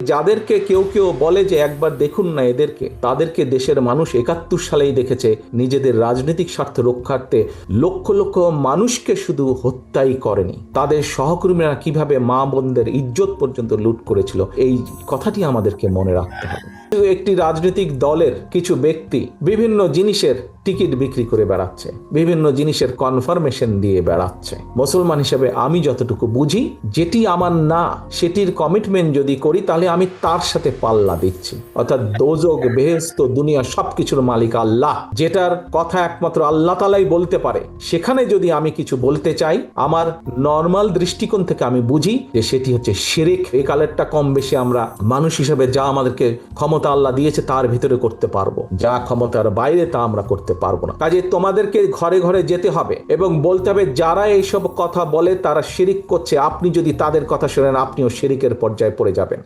যাদেরকে কেউ কেউ বলে যে একবার দেখুন না এদেরকে, তাদেরকে দেশের মানুষ একাত্তর সালেই দেখেছে। নিজেদের রাজনৈতিক স্বার্থ রক্ষার্থে লক্ষ লক্ষ মানুষকে শুধু হত্যাই করেনি। তাদের সহকর্মীরা কীভাবে মা বোনদের ইজ্জত পর্যন্ত লুট করেছিল, এই কথাটি আমাদেরকে মনে রাখতে হবে। একটি রাজনৈতিক দলের কিছু ব্যক্তি বিভিন্ন জিনিসের টিকিট বিক্রি করে বেড়াচ্ছে, বিভিন্ন জিনিসের কনফার্মেশন দিয়ে বেড়াচ্ছে। মুসলমান হিসেবে আমি যতটুকু বুঝি, যেটি আমার না, সেটির কমিটমেন্ট যদি করি, তাহলে আমি তার সাথে পাল্লা দিচ্ছি। অর্থাৎ দোজক বেহেস্ত দুনিয়া সবকিছুর মালিক আল্লাহ, যেটার কথা একমাত্র আল্লাহ তালাই বলতে পারে। সেখানে যদি আমি কিছু বলতে চাই, আমার নর্মাল দৃষ্টিকোণ থেকে আমি বুঝি যে সেটি হচ্ছে শিরিক। এ কালেরটা কম বেশি আমরা মানুষ হিসেবে যা আমাদেরকে ক্ষমতা আল্লাহ দিয়েছে, তার ভিতরে করতে পারব। যা ক্ষমতার বাইরে, তা আমরা করতে পারব না। কাজে তোমাদেরকে ঘরে ঘরে যেতে হবে এবং বলতে হবে, যারা এইসব কথা বলে তারা শিরিক করছে, আপনি যদি তাদের কথা শোনেন, আপনিও শিরিকের পর্যায়ে পড়ে যাবেন।